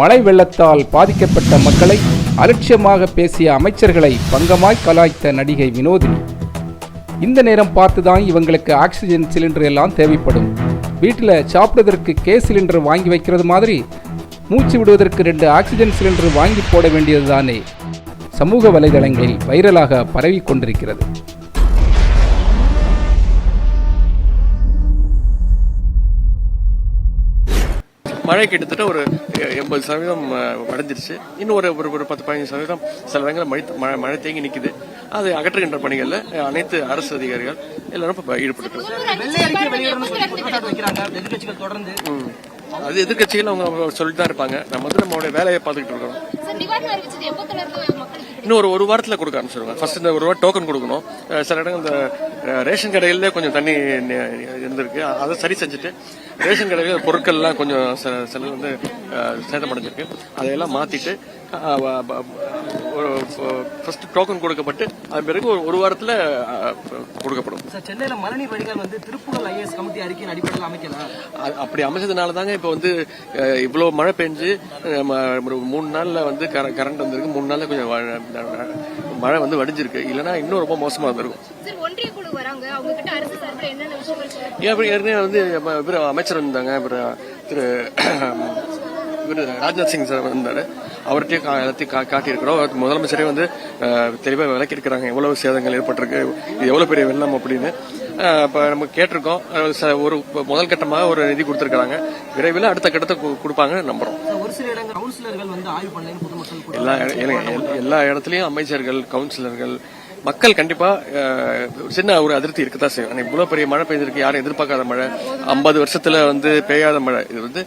மழை வெள்ளத்தால் பாதிக்கப்பட்ட மக்களை அலட்சியமாக பேசிய அமைச்சர்களை பங்கமாய் கலாய்த்த நடிகை வினோதினி. இந்த நேரம் பார்த்து தான் இவங்களுக்கு ஆக்சிஜன் சிலிண்டர் எல்லாம் தேவைப்படும். வீட்டில் சாப்பிடுவதற்கு கேஸ் சிலிண்டர் வாங்கி வைக்கிறது மாதிரி மூச்சு விடுவதற்கு ரெண்டு ஆக்சிஜன் சிலிண்டர் வாங்கி போட வேண்டியதுதானே. சமூக வலைதளங்களில் வைரலாக பரவிக் கொண்டிருக்கிறது மழை கிட்டத்தட்ட ஒரு எண்பது சதவீதம் அடைஞ்சிருச்சு இன்னும் ஒரு ஒரு- ஒரு பத்து பதினஞ்சு சதவீதம் சில இடங்களில் மழை மழை- மழை தேங்கி நிக்குது. அதை அகற்றுகின்ற பணிகளில் அனைத்து அரசு அதிகாரிகள் எல்லாரும் இப்ப ஈடுபட்டு எதிர்கட்சிகள் தொடர்ந்து. அது எதிர்க்கட்சிகள் அவங்க சொல்லிட்டு தான் இருப்பாங்க. நம்ம வந்து நம்மளுடைய வேலையை பார்த்துக்கிட்டு இருக்கோம் இன்னும் ஒரு ஒரு வாரத்தில் கொடுக்க ஆரம்பிச்சிருவாங்க ஃபர்ஸ்ட் இந்த ஒரு வாரம் டோக்கன் கொடுக்கணும். சில இடங்கள் இந்த ரேஷன் கடையிலே கொஞ்சம் தண்ணி இருந்திருக்கு. அதை சரி செஞ்சுட்டு ரேஷன் கடையில் பொருட்கள்லாம் கொஞ்சம் சில சில வந்து சேதமடைஞ்சிருக்கு. அதையெல்லாம் மாற்றிட்டு ஃபர்ஸ்ட் டோக்கன் கொடுக்கப்பட்டு அது பிறகு ஒரு- ஒரு வாரத்தில் கொடுக்கப்படும். சார் சென்னையில மழைநீர் வடிகால் வந்து திருப்புகழ் ஐஏஎஸ் கமிட்டி அறிக்கையின் அடிப்படையில் அமைக்கலாம் அப்படி அமைச்சதுனால தாங்க இப்போ வந்து அஹ், இவ்வளவு மழை பெஞ்சு மூணு நாள்ல வந்து கர- கரண்ட் வந்திருக்கு. மூணு நாள்ல கொஞ்சம் மழை வந்து வடிஞ்சிருக்கு. இல்லைன்னா இன்னும் ரொம்ப மோசமா இருந்திருக்கும் ஏன் அப்படி ஏற்கனவே வந்து அமைச்சர் வந்தாங்க அப்புறம் திரு இவரு ராஜ்நாத் சிங் சார் வந்தாரு. அவர்கிட்டயும் கா- எல்லாத்தையும் கா- காட்டியிருக்கிறோம். முதலமைச்சரே வந்து அஹ், தெளிவா விளக்கியிருக்கிறாங்க. எவ்வளவு சேதங்கள் ஏற்பட்டிருக்கு இது எவ்வளவு பெரிய வெள்ளம் அப்படின்னு. இப்ப நம்ம கேட்டிருக்கோம். ஒரு முதல் கட்டமாக ஒரு நிதி கொடுத்திருக்காங்க விரைவில் அடுத்த கட்டத்தை கு- கொடுப்பாங்கன்னு நம்புறோம். எல்லா- எல்லா இடத்துலயும் அமைச்சர்கள் கவுன்சிலர்கள் மக்கள் கண்டிப்பா ஒரு சின்ன ஒரு அதிருப்தி இருக்கத்தான் செய்யும். ஆனா இவ்வளவு பெரிய மழை பெய்திருக்கு யாரும் எதிர்பார்க்காத மழை. ஐம்பது வருஷத்துல வந்து பெய்யாத மழை. இது வந்து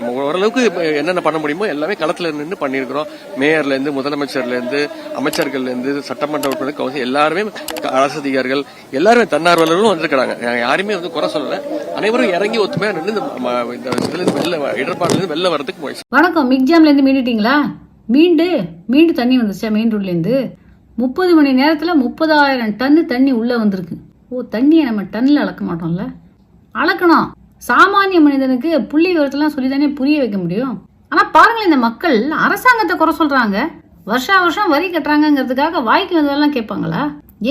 ஓரளவுக்கு என்னென்ன பண்ண முடியுமோ எல்லாமே களத்துல நின்று பண்ணியிருக்கிறோம். மேயர்ல இருந்து முதலமைச்சர்ல இருந்து அமைச்சர்கள்ல இருந்து சட்டமன்ற உறுப்பினர் கவுன்சில் எல்லாருமே அரசு அதிகாரிகள் எல்லாருமே தன்னார்வலர்களும் வந்திருக்கிறாங்க. யாருமே வந்து குறை சொல்லல. அனைவரும் இறங்கி ஒத்துமையா நின்று இந்த ம- இதுல இருந்து வெளில இடர்பாடுல இருந்து வெளில வரதுக்கு முயற்சி வணக்கம். மிக்ஜாம்ல இருந்து மீண்டுட்டீங்களா? மீண்டு மீண்டு தண்ணி வந்துச்சா? மெயின் ரோட்ல இருந்து? முப்பது மணி நேரத்தில் முப்பதாயிரம் டன்னு தண்ணி உள்ளே வந்திருக்கு. ஓ தண்ணியை நம்ம டன்னில் அளக்க மாட்டோம்ல? அளக்கணும். சாமானிய மனிதனுக்கு புள்ளி விவரத்தெல்லாம் சொல்லி தானே புரிய வைக்க முடியும்? ஆனால் பாருங்களேன் இந்த மக்கள் அரசாங்கத்தை குறை சொல்கிறாங்க வருஷா வருஷம் வரி கட்டுறாங்கங்கிறதுக்காக வாய்க்கு வந்ததெல்லாம் கேட்பாங்களா?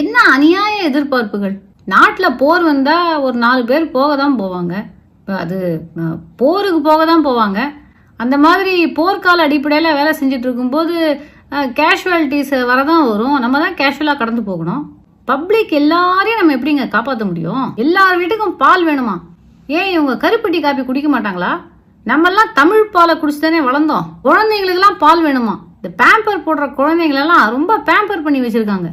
என்ன அநியாய எதிர்பார்ப்புகள்? நாட்டில் போர் வந்தால் ஒரு நாலு பேர் போக தான் போவாங்க அது போருக்கு போக தான் போவாங்க. அந்த மாதிரி போர்க்கால அடிப்படையில் வேலை செஞ்சுட்டு இருக்கும்போது கேஷுவாலிட்டிஸ் வரதான் வரும். நம்ம தான் கேஷுவலாக கடந்து போகணும். பப்ளிக் எல்லாரையும் நம்ம எப்படிங்க காப்பாற்ற முடியும்? எல்லார் வீட்டுக்கும் பால் வேணுமா? ஏன் இவங்க கருப்பட்டி காப்பி குடிக்க மாட்டாங்களா? நம்மெல்லாம் தமிழ் பாலை குடிச்சு தானே வளர்ந்தோம். குழந்தைங்களுக்கெல்லாம் பால் வேணுமா? இந்த பேம்பர் போடுற குழந்தைங்களெல்லாம் ரொம்ப பேம்பர் பண்ணி வச்சிருக்காங்க.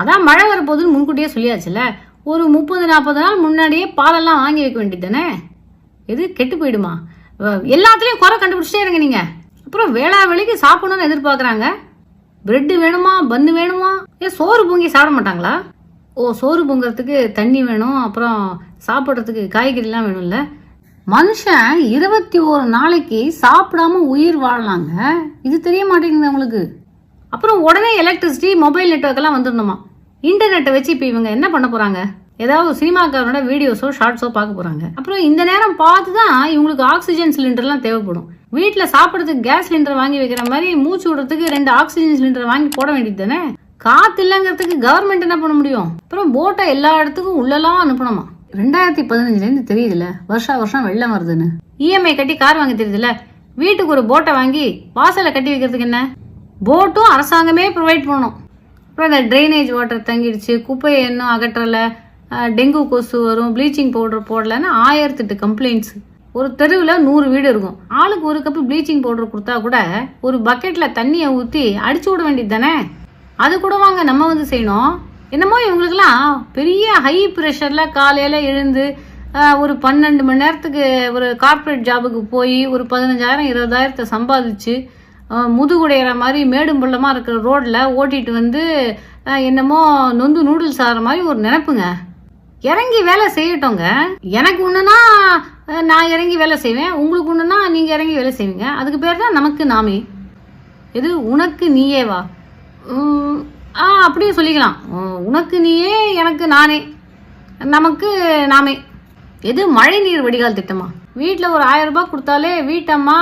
அதான் மழை வரப்போகுதுன்னு முன்கூட்டியே சொல்லியாச்சுல ஒரு முப்பது நாற்பது நாள் முன்னாடியே பாலெல்லாம் வாங்கி வைக்க வேண்டியது தானே எது கெட்டு போயிடுமா? எல்லாத்துலேயும் குறை கண்டுபிடிச்சிட்டே இருங்க நீங்கள் அப்புறம் வேளா வேலைக்கு சாப்பிடணும்னு எதிர்பார்க்குறாங்க. பிரெட்டு வேணுமா பன்னு வேணுமா? ஏன் சோறு பொங்கி சாப்பிட மாட்டாங்களா? ஓ சோறு பொங்குறதுக்கு தண்ணி வேணும் அப்புறம் சாப்பிட்றதுக்கு காய்கறிலாம் வேணும்ல. மனுஷன் இருபத்தி ஒரு நாளைக்கு சாப்பிடாம உயிர் வாழலாங்க. இது தெரிய மாட்டேங்குது அவங்களுக்கு. அப்புறம் உடனே எலக்ட்ரிசிட்டி மொபைல் நெட்ஒர்க் எல்லாம் வந்துடணுமா? இன்டர்நெட்டை வச்சு இப்போ இவங்க என்ன பண்ண போறாங்க? ஏதாவது சினிமாக்காரனோட வீடியோஸோ ஷார்ட்ஸோ பார்க்க போறாங்க. அப்புறம் இந்த நேரம் பார்த்து தான் இவங்களுக்கு ஆக்சிஜன் சிலிண்டர்லாம் தேவைப்படும். வீட்டில் சாப்பிட்றதுக்கு கேஸ் சிலிண்டர் வாங்கி வைக்கிற மாதிரி மூச்சு விடுறதுக்கு ரெண்டு ஆக்சிஜன் சிலிண்டர் வாங்கி போட வேண்டியது தானே காத்து இல்லைங்கிறதுக்கு கவர்மெண்ட் என்ன பண்ண முடியும்? அப்புறம் போட்டை எல்லா இடத்துக்கும் உள்ளலாம் அனுப்பணுமா? ரெண்டாயிரத்தி பதினஞ்சுலேருந்து தெரியுதுல்ல வருஷா வருஷம் வெள்ளம் வருதுன்னு. இஎம்ஐ கட்டி கார் வாங்க தெரியுதுல்ல வீட்டுக்கு ஒரு போட்டை வாங்கி வாசலை கட்டி வைக்கிறதுக்கு என்ன? போட்டும் அரசாங்கமே ப்ரொவைட் பண்ணணும். அப்புறம் இந்த ட்ரைனேஜ் வாட்டர் தங்கிடுச்சு குப்பையை இன்னும் அகற்றலை டெங்கு கொசு வரும் ப்ளீச்சிங் பவுடர் போடலன்னு ஆயிரத்தெட்டு கம்ப்ளைண்ட்ஸ் ஒரு தெருவில் நூறு வீடு இருக்கும். ஆளுக்கு ஒரு கப்பு ப்ளீச்சிங் பவுடர் கொடுத்தா கூட ஒரு பக்கெட்டில் தண்ணியை ஊற்றி அடிச்சு விட வேண்டியது தானே அது கூட வாங்க நம்ம வந்து செய்யணும். என்னமோ இவங்களுக்கெல்லாம் பெரிய ஹை ப்ரெஷரில் காலையில் எழுந்து ஒரு பன்னெண்டு மணி நேரத்துக்கு ஒரு கார்ப்பரேட் ஜாபுக்கு போய் ஒரு பதினஞ்சாயிரம் இருபதாயிரத்தை சம்பாதிச்சு முதுகுடையிற மாதிரி மேடும் பள்ளமாக இருக்கிற ரோட்டில் ஓட்டிட்டு வந்து என்னமோ நொந்து நூடுல்ஸ் ஆகிற மாதிரி ஒரு நினைப்புங்க. இறங்கி வேலை செய்யட்டோங்க. எனக்கு ஒன்றுனா நான் இறங்கி வேலை செய்வேன். உங்களுக்கு ஒன்றுனா நீங்கள் இறங்கி வேலை செய்வீங்க. அதுக்கு பேர் தான் நமக்கு நாமே. எது? உனக்கு நீயே வா. ஆ அப்படியே சொல்லிக்கலாம். உனக்கு நீயே எனக்கு நானே. நமக்கு நாமே. எது? மழை நீர் வடிகால் திட்டமா? வீட்டில் ஒரு ஆயிரம் ரூபாய் கொடுத்தாலே வீட்டம்மா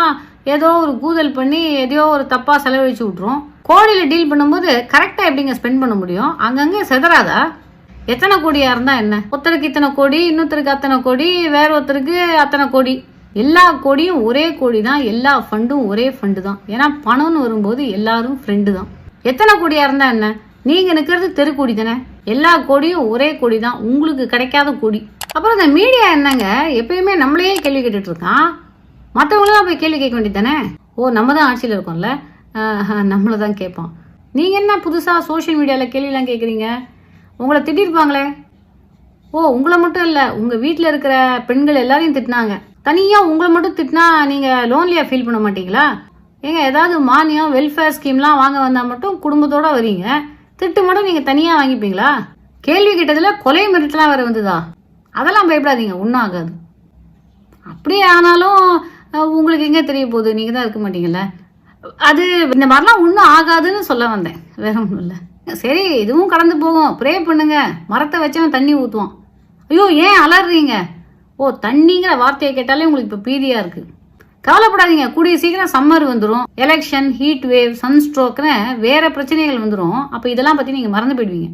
ஏதோ ஒரு கூதல் பண்ணி எதையோ ஒரு தப்பாக செலவழிச்சு விட்ரும் கோடியில் டீல் பண்ணும்போது கரெக்டாக எப்படிங்க ஸ்பெண்ட் பண்ண முடியும்? அங்கங்கே செதறாதா? எத்தனை கோடியா இருந்தா என்ன? ஒருத்தருக்கு இத்தனை கோடி இன்னொருத்தருக்கு அத்தனை கோடி வேற ஒருத்தருக்கு அத்தனை கோடி. எல்லா கோடியும் ஒரே கோடி தான் எல்லா ஃபண்டும் ஒரே ஃபண்டு தான். ஏன்னா பணம்னு வரும்போது எல்லாரும் ஃப்ரெண்டு தான். எத்தனை கோடியா இருந்தா என்ன? நீங்க நிக்கிறது தெரு கோடி தானே. எல்லா கோடியும் ஒரே கோடி தான் உங்களுக்கு கிடைக்காத கோடி. அப்புறம் இந்த மீடியா என்னங்க? எப்பயுமே நம்மளையே கேள்வி கேட்டுட்டு இருக்கான் மற்றவங்களாம் போய் கேள்வி கேட்க வேண்டியது தானே? ஓ நம்ம தான் ஆட்சியில் இருக்கோம்ல. நம்மளை தான் கேட்போம் நீங்கள் என்ன புதுசாக சோஷியல் மீடியாவில் கேள்விலாம் கேட்குறீங்க உங்களை திட்டிருப்பாங்களே. ஓ உங்களை மட்டும் இல்லை உங்கள் வீட்டில் இருக்கிற பெண்கள் எல்லாரையும் திட்டினாங்க. தனியாக உங்களை மட்டும் திட்டினா நீங்கள் லோன்லியாக ஃபீல் பண்ண மாட்டீங்களா? ஏங்க ஏதாவது மானியம் வெல்ஃபேர் ஸ்கீம்லாம் வாங்க வந்தால் மட்டும் குடும்பத்தோடு வரீங்க திட்டு மட்டும் நீங்கள் தனியாக வாங்கிப்பீங்களா? கேள்வி கேட்டதில் கொலை மிரட்டலாம் வேறு வந்ததா? அதெல்லாம் பயப்படாதீங்க ஒன்றும் ஆகாது. அப்படியே ஆனாலும் உங்களுக்கு எங்கே தெரிய போகுது? நீங்கள் தான் இருக்க மாட்டீங்கல்ல. அது இந்த மாதிரிலாம் ஒன்றும் ஆகாதுன்னு சொல்ல வந்தேன். வேற ஒன்றும் இல்லை. சரி இதுவும் கடந்து போகும். ப்ரே பண்ணுங்க. மரத்தை வச்சவன் தண்ணி ஊற்றுவான் ஐயோ ஏன் அலறீங்க? ஓ தண்ணிங்கிற வார்த்தையை கேட்டாலே உங்களுக்கு இப்போ பீதியாக இருக்கு. கவலைப்படாதீங்க. கூடிய சீக்கிரம் சம்மர் வந்துடும் எலெக்ஷன் ஹீட் வேவ் சன் ஸ்ட்ரோக்னு வேற பிரச்சனைகள் வந்துடும் அப்போ இதெல்லாம் பற்றி நீங்கள் மறந்து போயிடுவீங்க.